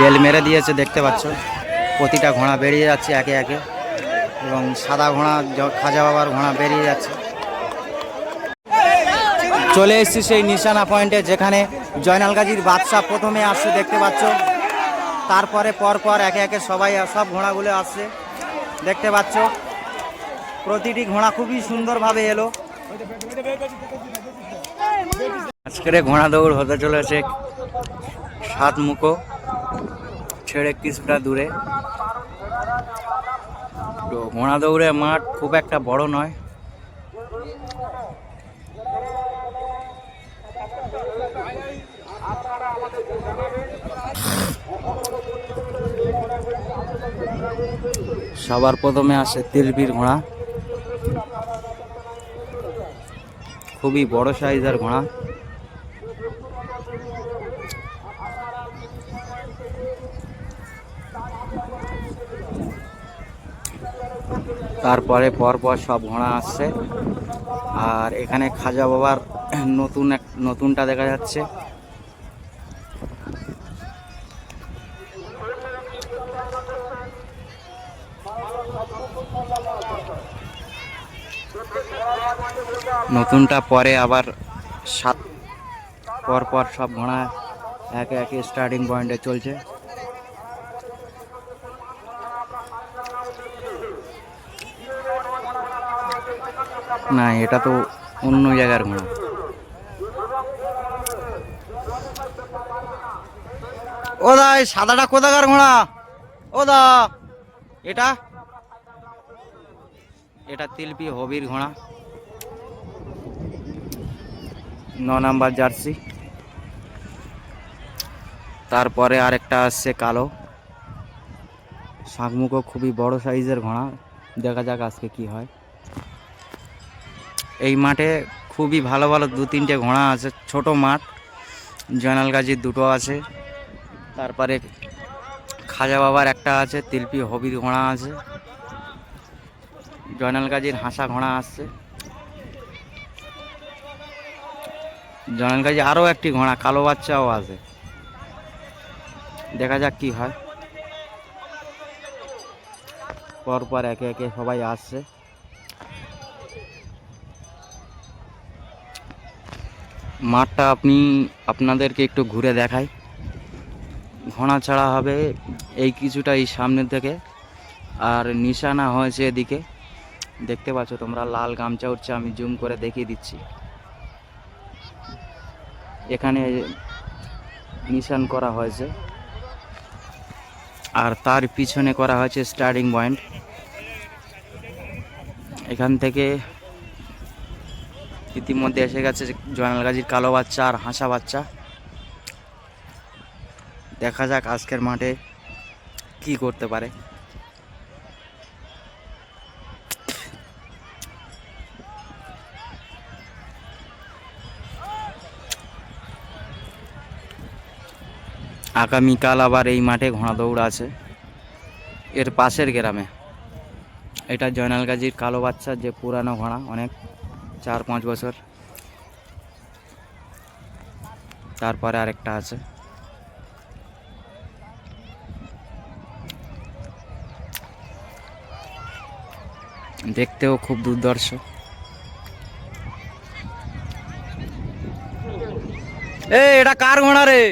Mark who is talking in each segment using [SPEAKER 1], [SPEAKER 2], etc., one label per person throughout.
[SPEAKER 1] Bell মেরে দিয়েছে, দেখতে পাচ্ছ। প্রতিটা ঘোড়া বেরিয়ে যাচ্ছে একে একে। এবং সাদা ঘোড়া খাজা বাবার ঘোড়া বেরিয়ে যাচ্ছে। চলে এসেছি সেই নিশানা পয়েন্টে যেখানে জয়নাল গাজীর বাদশাহ প্রথমে আসছে, দেখতে পাচ্ছ। তারপরে পর পর একে একে সবাই, সব ঘোড়াগুলো আসছে। দেখতে পাচ্ছ, প্রতিটি ঘোড়া খুবই সুন্দরভাবে এলো। আজকের ঘোড়া দৌড় হতে চলেছে সাত মুখো। ছেড়ে কিছুটা দূরে। তো ঘোড়া দৌড়ে মাঠ খুব একটা বড় নয়। সবার প্রথমে আসে তিলবির ঘোড়া। খুবই বড় সাইজের ঘোড়া। তারপরে পরপর সব ঘোড়া আসছে। আর এখানে খাজা বাবার নতুন এক, নতুনটা দেখা যাচ্ছে। নতুনটা পরে আবার সাত পর পর সব ঘোড়া একে একে স্টার্টিং পয়েন্টে চলছে। না, এটা তো অন্য জায়গার ঘোড়া। ও দা, এই সাদাটা কোথাকার ঘোড়া? ও দা, এটা? এটা তিলপি হবির ঘোড়া। ন নাম্বার জার্সি। তারপরে আরেকটা আসছে কালো। শাঁখমুখো খুবই বড় সাইজের ঘোড়া। দেখা যাক আজকে কি হয়। এই মাঠে খুবই ভালো ভালো দু তিনটে ঘোড়া আছে, ছোট মাঠ, জয়নাল গাজীর দুটো আছে, তারপরে খাজা বাবার একটা আছে, তিলপি হবির ঘোড়া আছে, জয়নাল গাজীর হাসা ঘোড়া আসছে। জয়নাল গাজী আরও একটি ঘোড়া, কালো বাচ্চাও আছে। দেখা যাক কি হয়। পরপর একে একে সবাই আসছে। মাঠটা আপনি আপনাদেরকে একটু ঘুরে দেখাই। ঘোড়া ছাড়া হবে এই কিছুটা এই সামনে থেকে আর নিশানা হয়েছে এদিকে। দেখতে পাচ্ছ তোমরা, লাল গামছা উঠছে, আমি জুম করে দেখিয়ে দিচ্ছি। এখানে নিশান করা হয়েছে। আর তার পিছনে করা হয়েছে স্টার্টিং পয়েন্ট এখান থেকে ইতিমধ্যে এসে গেছে জয়নাল গাজীর কালো বাচ্চা আর হাসা বাচ্চা। দেখা যাক আজকের মাঠে কি করতে পারে। আগামীকাল আবার এই মাঠে ঘোড়া দৌড় আছে। এর পাশের গ্রামে। এটা জয়নাল গাজীর কালো বাচ্চা যে পুরানো ঘোড়া, অনেক চার পাঁচ বছর। তারপরে আরেকটা আছে। দেখতেও খুব দুর্দর্শ। এ এটা কার ঘোড়া রে?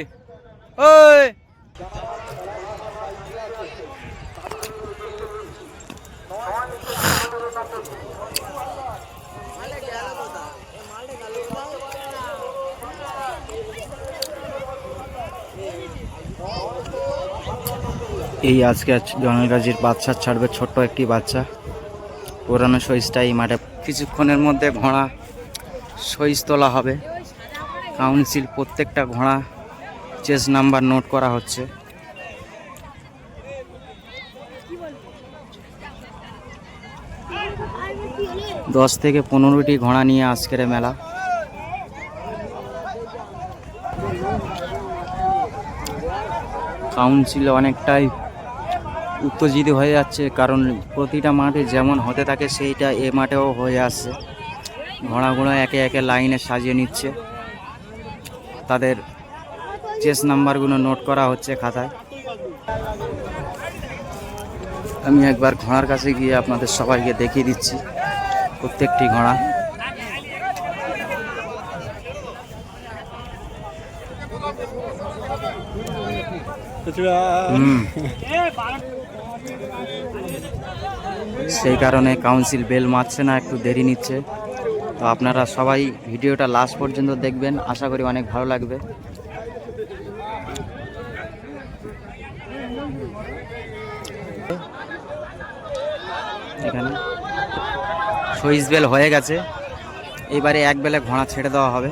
[SPEAKER 1] ওই! এই আজকে জনাল গাজীর বাচ্চা ছাড়বে ছোট্ট একটি বাচ্চা। পুরানো সইজটা এই মাঠে কিছুক্ষণের মধ্যে ঘোড়া সইজ তোলা হবে। কাউন্সিল প্রত্যেকটা ঘোড়া চেস নাম্বার নোট করা হচ্ছে। দশ থেকে পনেরোটি ঘোড়া নিয়ে আজকের মেলা। কাউন্সিল অনেকটাই উত্তেজিত হয়ে যাচ্ছে কারণ প্রতিটা মাঠে যেমন হতে থাকে সেইটা এ মাঠেও হয়ে আসছে। ঘোড়াগুলো একে একে লাইনে সাজিয়ে নিচ্ছে। তাদের চেস নাম্বারগুলো নোট করা হচ্ছে খাতায়। আমি একবার ঘোড়ার কাছে গিয়ে আপনাদের সবাইকে দেখিয়ে দিচ্ছি প্রত্যেকটি ঘোড়া। হুম। সেই কারণে কাউন্সিল বেল মারছে না, একটু দেরি নিচ্ছে। তো আপনারা সবাই ভিডিওটা লাস্ট পর্যন্ত দেখবেন, আশা করি অনেক ভালো লাগবে। এখানে। সুইচ বেল হয়ে গেছে। এবারে এক বেলা ঘোড়া ছেড়ে দেওয়া হবে।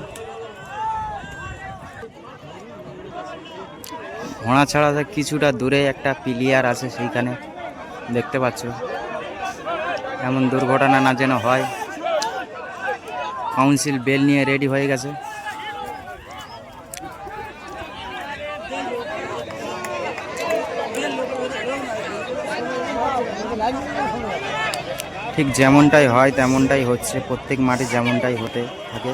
[SPEAKER 1] ঘোড়া ছাড়া কিছুটা দূরে একটা পিলিয়ার আছে সেইখানে। দেখতে পাচ্ছ। এমন দুর্ঘটনা না যেন হয়। কাউন্সিল বেল নিয়ে রেডি হয়ে গেছে। ঠিক যেমনটাই হয়, তেমনটাই হচ্ছে। প্রত্যেক মাঠে যেমনটাই হতে থাকে।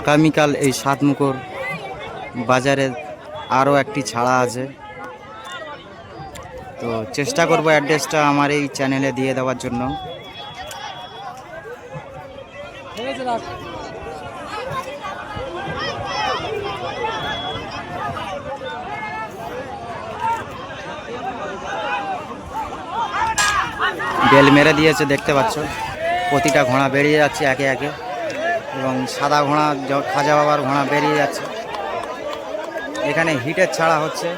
[SPEAKER 1] আগামীকাল এই সাতমুখর বাজারে আরও একটি ছাড়া আছে। তো চেষ্টা করব অ্যাড্রেসটা আমার এই চ্যানেলে দিয়ে দেওয়ার জন্য। বেল মেরে দিয়েছে, দেখতে পাচ্ছ? প্রতিটা ঘোড়া বেরিয়ে যাচ্ছে একে একে এবং সাদা ঘোড়া খাজা বাবার ঘোড়া বেরিয়ে যাচ্ছে। এখানে হিটের ছাড়া হচ্ছে।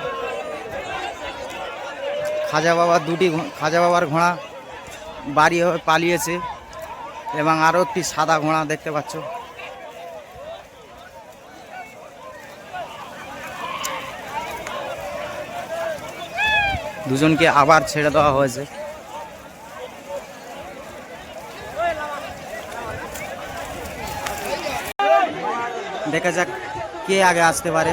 [SPEAKER 1] খাজা বাবা দুটি খাজা বাবার ঘোড়া বাড়ি পালিয়েছে এবং আরও একটি সাদা ঘোড়া দেখতে পাচ্ছ। দুজনকে আবার ছেড়ে দেওয়া হয়েছে। দেখা যাক কে আগে আসতে পারে।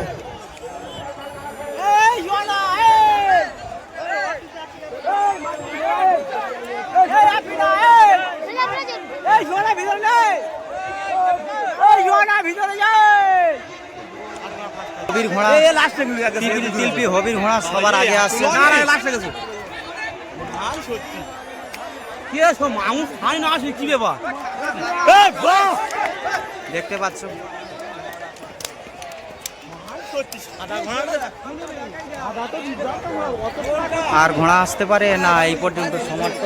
[SPEAKER 1] হবির ঘোড়া তিলপি হবির ঘোড়া সবার আগে আসছে। দেখতে পাচ্ছ? আর ঘোড়া আসতে পারে না এই পর্যন্ত সমাপ্ত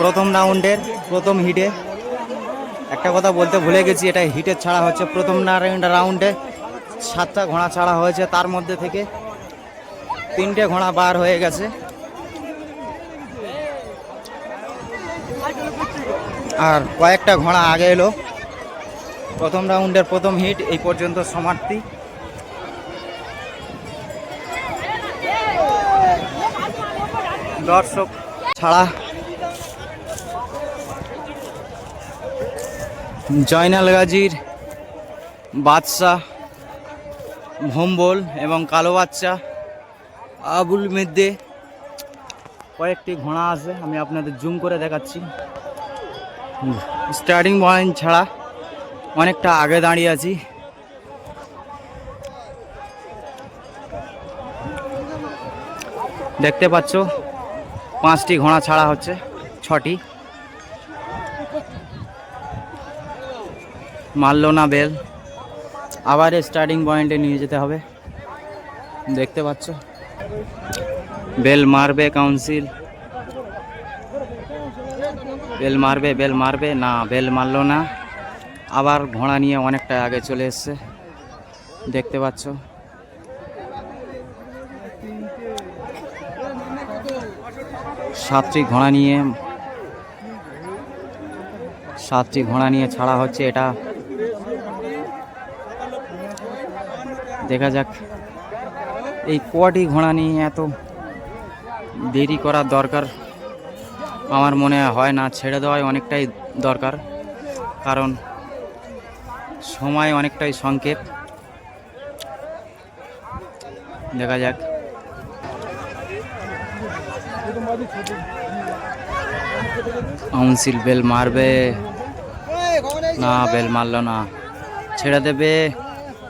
[SPEAKER 1] প্রথম রাউন্ডের প্রথম হিটে। একটা কথা বলতে ভুলে গেছি এটা হিটের ছাড়া হচ্ছে প্রথম রাউন্ডে। সাতটা ঘোড়া ছাড়া হয়েছে, তার মধ্যে থেকে তিনটে ঘোড়া বার হয়ে গেছে। আর কয়েকটা ঘোড়া আগে এলো। প্রথম রাউন্ডের প্রথম হিট, এই পর্যন্ত সমাপ্তি। দর্শক ছাড়া জয়নাল গাজীর বাদশাহ ভম্বল এবং কালো বাচ্চা, আবুল মেদ্দে। কয়েকটি ঘোড়া আছে, আমি আপনাদের জুম করে দেখাচ্ছি। স্টার্টিং পয়েন্ট ছাড়া অনেকটা আগে দাঁড়িয়ে আছি। দেখতে পাচ্ছ, পাঁচটি ঘোড়া ছাড়া হচ্ছে, ছটি। মারল না বেল। আবার স্টার্টিং পয়েন্টে নিয়ে যেতে হবে। দেখতে পাচ্ছ? বেল মারবে কাউন্সিল বেল মারবে বেল মারবে। না, বেল মারলো না। আবার ঘোড়া নিয়ে অনেকটা আগে চলে এসছে। দেখতে পাচ্ছ? সাতটি ঘোড়া নিয়ে সাতটি ঘোড়া নিয়ে ছাড়া হচ্ছে এটা। দেখা যাক। এই কটি ঘোড়া নিয়ে এত দেরি করার দরকার আমার মনে হয় না, ছেড়ে দেওয়াই অনেকটাই দরকার। কারণ সময় অনেকটাই সংক্ষেপ দেখা যাক। কাউন্সিল বেল মারবে। না, বেল মারলো না। ছেড়ে দেবে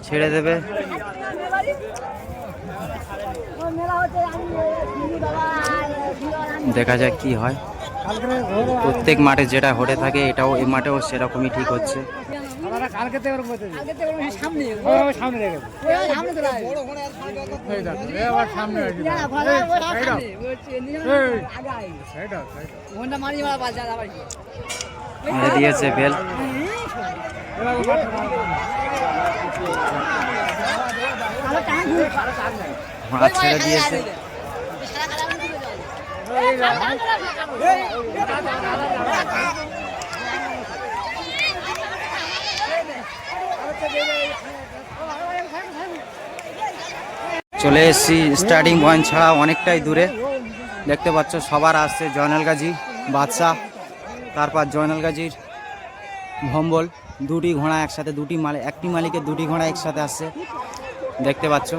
[SPEAKER 1] ছেড়ে দেবে। দেখা যাক কি হয়। প্রত্যেক মাঠে যেটা হতে থাকে, এটাও এই মাঠেও সেরকমই ঠিক হচ্ছে। বেল। ছেড়ে দিয়েছে। চলে এসেছি স্টার্টিং পয়েন্ট ছাড়া অনেকটাই দূরে। দেখতে পাচ্ছ সবার আসছে জয়নাল গাজী, বাদশাহ, তারপর জয়নাল গাজীর ভম্বল, দুটি ঘোড়া একসাথে, দুটি মালিক একটি মালিকের দুটি ঘোড়া একসাথে আসছে। দেখতে পাচ্ছ,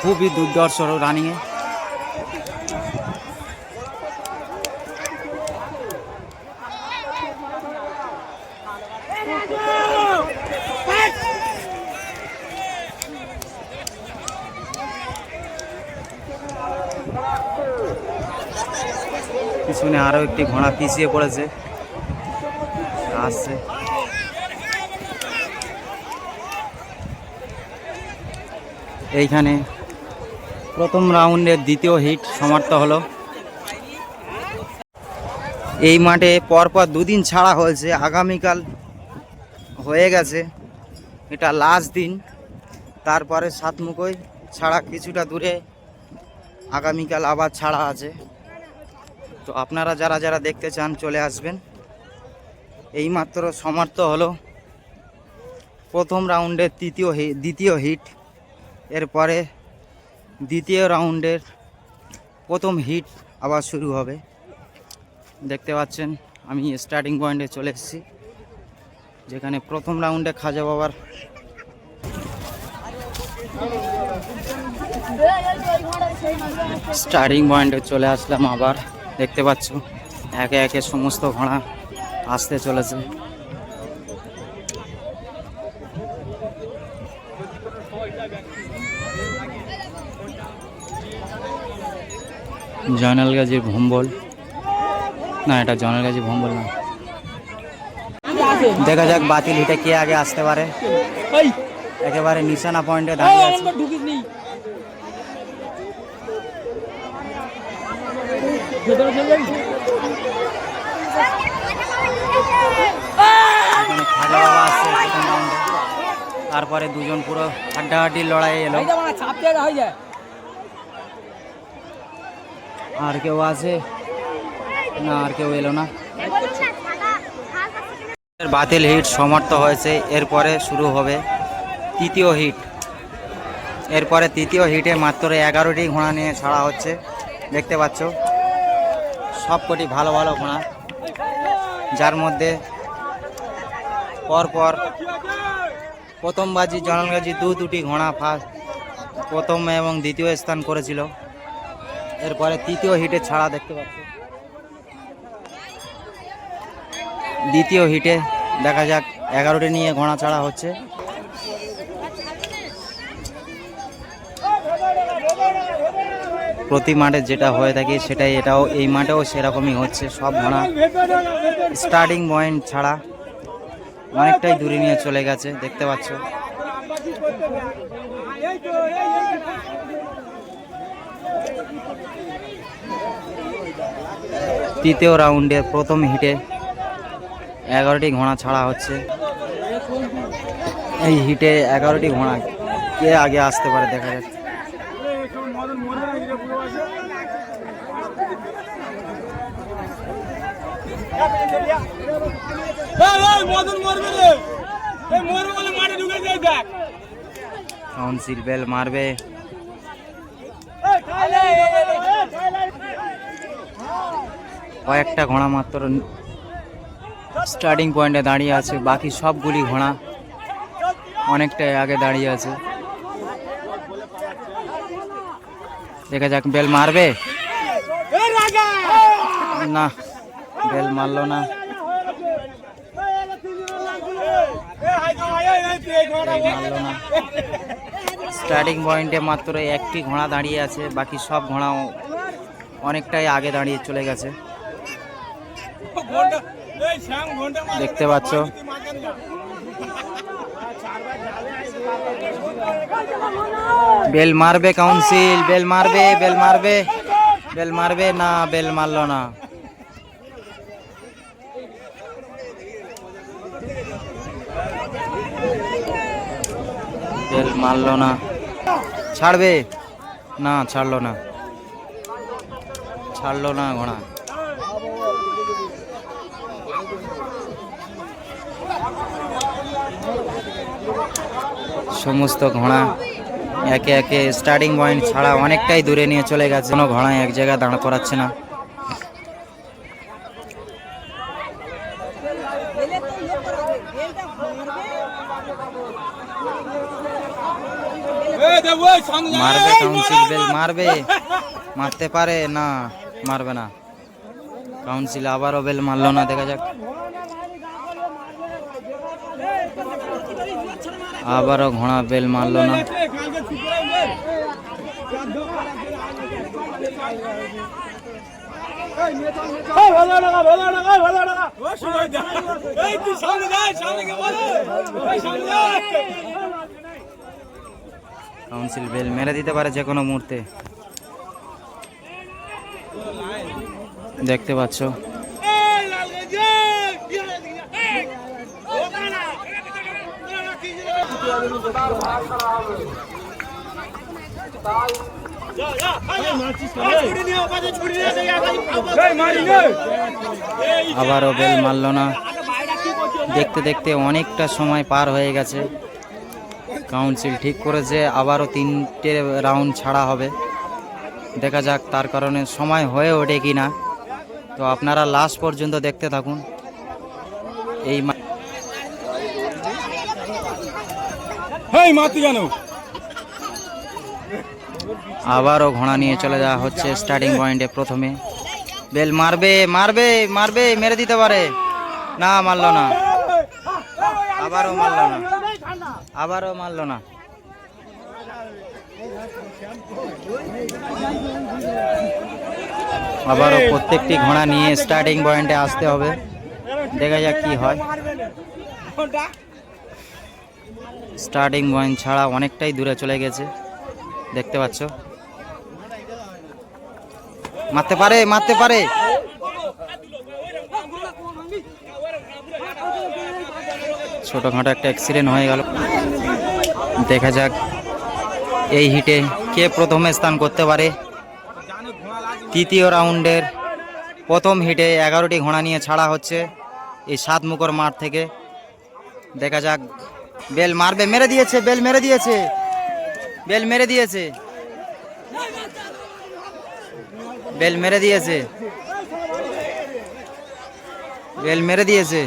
[SPEAKER 1] খুবই দুর্দর্শ রানিংয়ে পিছনে আরও একটি ঘোড়া পিছিয়ে পড়েছে। আসছে। এইখানে প্রথম রাউন্ডের দ্বিতীয় হিট সমাপ্ত হলো। এই মাঠে পরপর দুদিন ছাড়া হয়েছে। আগামীকাল হয়ে গেছে। এটা লাস্ট দিন। তারপরে সাতমুখই ছাড়া কিছুটা দূরে আগামীকাল আবার ছাড়া আছে। তো আপনারা যারা যারা দেখতে চান চলে আসবেন। এইমাত্র সমাপ্ত হলো। প্রথম রাউন্ডের তৃতীয় দ্বিতীয় হিট। এরপরে দ্বিতীয় রাউন্ডের প্রথম হিট আবার শুরু হবে। দেখতে পাচ্ছেন, আমি স্টার্টিং পয়েন্টে চলে এসেছি। যেখানে প্রথম রাউন্ডে খাজা বাবার স্টার্টিং পয়েন্টে চলে আসলাম আবার। দেখতে পাচ্ছ? একে একে সমস্ত ঘোড়া আসতে চলেছে। জয়নাল গাজীর ভম্বল। না এটা জয়নাল গাজী ভম্বল না। দেখা যাক বাতিল হিটে কে আগে আসতে পারে। একেবারে নিশানা পয়েন্টে দাঁড়িয়ে আছে। তারপরে দুজন পুরো হাড্ডাহাড্ডির লড়াই এলো। আর কেউ আছে? না আর কেউ এলো না। বাতিল হিট সমাপ্ত হয়েছে এরপরে শুরু হবে তৃতীয় হিট। এরপরে তৃতীয় হিটে মাত্র এগারোটি ঘোড়া নিয়ে ছাড়া হচ্ছে দেখতে পাচ্ছ। সবকটি ভালো ভালো ঘোড়া। যার মধ্যে পরপর প্রথম বাজি জনলগাজি দু দুটি ঘোড়া ফার্স্ট, প্রথম এবং দ্বিতীয় স্থান করেছিল। এরপরে তৃতীয় হিটে ছাড়া দেখতে পাচ্ছ। দ্বিতীয় হিটে দেখা যাক এগারোটি নিয়ে ঘোড়া ছাড়া হচ্ছে। প্রতি মাঠে যেটা হয়ে থাকে সেটাই, এটাও, এই মাঠেও সেরকমই হচ্ছে, সব ঘোড়া স্টার্টিং পয়েন্ট ছাড়া অনেকটাই দূরে নিয়ে চলে গেছে, দেখতে পাচ্ছ। তৃতীয় রাউন্ডের প্রথম হিটে এগারোটি ঘোড়া ছাড়া হচ্ছে। এই হিটে এগারোটি ঘোড়া কে আগে আসতে পারে দেখা যাচ্ছে
[SPEAKER 2] মদন মরবে রে এই মরবে বলে মাঠে ঢুকে যাই দেখ
[SPEAKER 1] কাউন্সিল বেল মারবে? কয়েকটা ঘোড়া মাত্র স্টার্টিং পয়েন্টে দাঁড়িয়ে আছে বাকি সবগুলি ঘোড়া অনেকটাই আগে দাঁড়িয়ে আছে। দেখা যাক বেল মারবে? না বেল মারলো না মারলো না স্টার্টিং পয়েন্টে মাত্র একটি ঘোড়া দাঁড়িয়ে আছে, বাকি সব ঘোড়াও অনেকটাই আগে দাঁড়িয়ে চলে গেছে। দেখতে পাচ্ছ। বেল মারবে কাউন্সিল বেল মারবে বেল মারবে বেল মারবে, না, বেল মারলো না। মারলো না। ছাড়বে? না, ছাড়লো না। ছাড়লো না ঘোড়া। সমস্ত ঘোড়া একে একে স্টার্টিং পয়েন্ট ছাড়া অনেকটাই দূরে নিয়ে চলে গেছে। কোনো ঘোড়া এক জায়গায় দাঁড় করাচ্ছে না। মারবে। কাউন্সিল বেল মারবে মারতে পারে না মারবে না। কাউন্সিল আবারও বেল মারলো না দেখা যাক। আবারও ঘোড়া বেল মারলো না। কাউন্সিল বেল মেরে দিতে পারে যে কোনো মুহূর্তে। দেখতে পাচ্ছ।
[SPEAKER 2] এই
[SPEAKER 1] আবারও বেল মারলো না। দেখতে দেখতে অনেকটা সময় পার হয়ে গেছে। কাউন্সিল ঠিক করেছে, আবারও তিনটে রাউন্ড ছাড়া হবে। দেখা যাক তার কারণে সময় হয়ে ওঠে কি না। তো আপনারা লাস্ট পর্যন্ত দেখতে থাকুন। এই
[SPEAKER 2] মাতি কেন
[SPEAKER 1] আবারও ঘোড়া নিয়ে চলে যাওয়া হচ্ছে স্টার্টিং পয়েন্টে প্রথমে। বেল মারবে মারবে মারবে, মেরে দিতে পারে। না, মারলো না। আবারও মারলো না। আবারও মারলো না। আবারও প্রত্যেকটি ঘোড়া নিয়ে স্টার্টিং পয়েন্টে আসতে হবে। দেখা যাক কি হয়। স্টার্টিং পয়েন্ট ছাড়া অনেকটাই দূরে চলে গেছে। দেখতে পাচ্ছ? মারতে পারে মারতে পারে। ছোটখাটো একটা অ্যাক্সিডেন্ট হয়ে গেল। দেখা যাক এই হিটে কে প্রথমে স্থান করতে পারে। তৃতীয় রাউন্ডের প্রথম হিটে এগারোটি ঘোড়া নিয়ে ছাড়া হচ্ছে এই সাত মুখর মাঠ থেকে। দেখা যাক, বেল মারবে, মেরে দিয়েছে, বেল মেরে দিয়েছে, বেল মেরে দিয়েছে। বেল মেরে দিয়েছে। বেল মেরে দিয়েছে।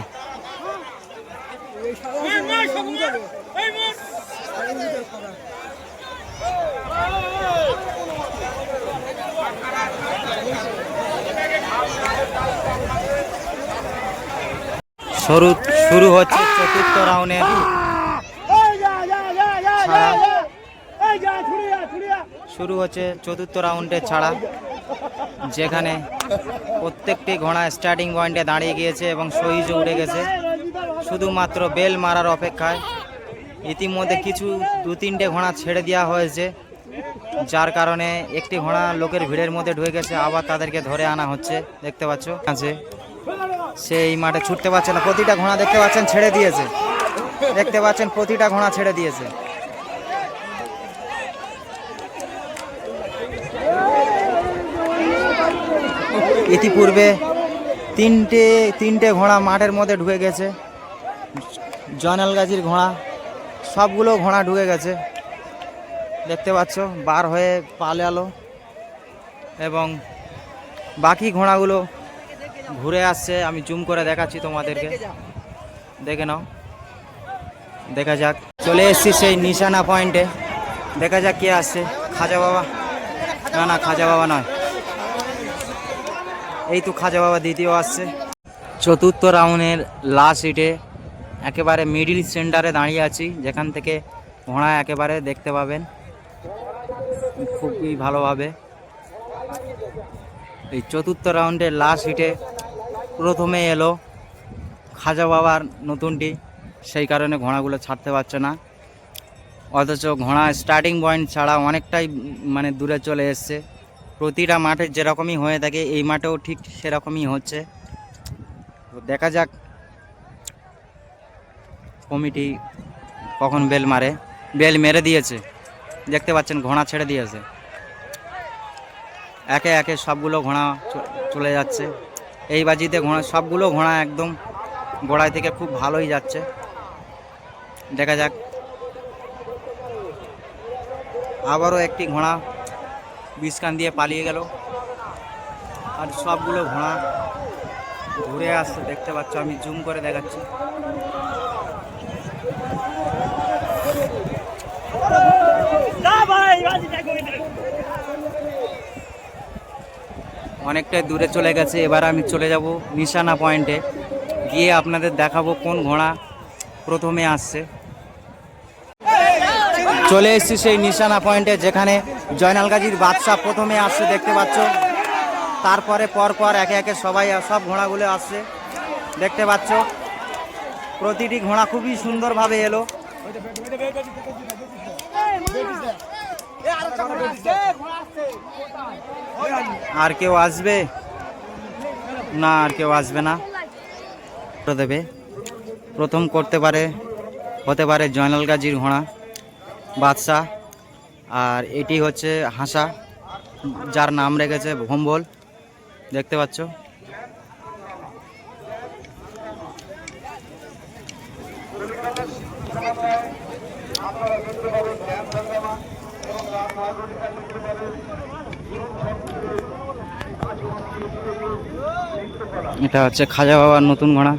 [SPEAKER 1] শুরু শুরু হচ্ছে চতুর্থ রাউন্ডের শুরু হচ্ছে চতুর্থ রাউন্ডের ছাড়া। যেখানে প্রত্যেকটি ঘোড়া স্টার্টিং পয়েন্টে দাঁড়িয়ে গিয়েছে এবং সহিজ উঠে গেছে। শুধুমাত্র বেল মারার অপেক্ষায় ইতিমধ্যে কিছু দু তিনটে ঘোড়া ছেড়ে দেওয়া হয়েছে, যার কারণে একটি ঘোড়া লোকের ভিড়ের মধ্যে ঢুকে গেছে, আবার তাদেরকে ধরে আনা হচ্ছে। দেখতে পাচ্ছ? আছে। সে এই মাঠে ছুটতে পারছে না। প্রতিটা ঘোড়া দেখতে পাচ্ছেন ছেড়ে দিয়েছে। দেখতে পাচ্ছেন প্রতিটা ঘোড়া ছেড়ে দিয়েছে। ইতিপূর্বে তিনটে তিনটে ঘোড়া মাঠের মধ্যে ঢুকে গেছে। জয়নাল গাজীর ঘোড়া, সবগুলো ঘোড়া ঢুকে গেছে। দেখতে পাচ্ছ, বার হয়ে পালে আলো এবং বাকি ঘোড়াগুলো ঘুরে আসছে। আমি জুম করে দেখাচ্ছি তোমাদেরকে। দেখে নাও। দেখা যাক। চলে এসছি সেই নিশানা পয়েন্টে। দেখা যাক কে আসছে। খাজা বাবা? না না, খাজা বাবা নয়। এই তো খাজা বাবা দ্বিতীয় আসছে। চতুর্থ রাউন্ডের লাস্ট হিটে একেবারে মিডিল সেন্টারে দাঁড়িয়ে আছি। যেখান থেকে ঘোড়া একেবারে দেখতে পাবেন। খুবই ভালোভাবে। এই চতুর্থ রাউন্ডের লাস্ট হিটে প্রথমে এলো খাজা বাবার নতুনটি সেই কারণে ঘোড়াগুলো ছাড়তে পারছে না। অথচ ঘোড়া স্টার্টিং পয়েন্ট ছাড়া অনেকটাই মানে দূরে চলে এসছে। প্রতিটা মাঠে যেরকমই হয়ে থাকে, এই মাঠেও ঠিক সেরকমই হচ্ছে। তো দেখা যাক, কমিটি কখন বেল মারে। বেল মেরে দিয়েছে। দেখতে পাচ্ছেন, ঘোড়া ছেড়ে দিয়েছে। একে একে সবগুলো ঘোড়া চলে যাচ্ছে। এই বাজিতে ঘোড়া, সবগুলো ঘোড়া একদম গোড়ায় থেকে খুব ভালোই যাচ্ছে। দেখা যাক। আবারও একটি ঘোড়া বিষকান দিয়ে পালিয়ে গেল। আর সবগুলো ঘোড়া ঘুরে আসছে দেখতে পাচ্ছ আমি জুম করে দেখাচ্ছি। অনেকটাই দূরে চলে গেছে এবার আমি চলে যাব নিশানা পয়েন্টে। গিয়ে আপনাদের দেখাবো কোন ঘোড়া প্রথমে আসছে। চলে এসেছি সেই নিশানা পয়েন্টে যেখানে জয়নাল গাজীর বাদশাহ প্রথমে আসছে, দেখতে পাচ্ছ। তারপরে পর পর একে একে সবাই, সব ঘোড়াগুলো আসছে, দেখতে পাচ্ছ। প্রতিটি ঘোড়া খুবই সুন্দরভাবে এলো। আর কেউ আসবে? না, আর কেউ আসবে না। দেবে। প্রথম করতে পারে, হতে পারে জয়নাল গাজীর ঘোড়া, বাদশাহ। আর এটি হচ্ছে হাসা, যার নাম রেখেছে ভম্বল। দেখতে পাচ্ছ? এটা হচ্ছে খাজা বাবার নতুন ঘোড়া।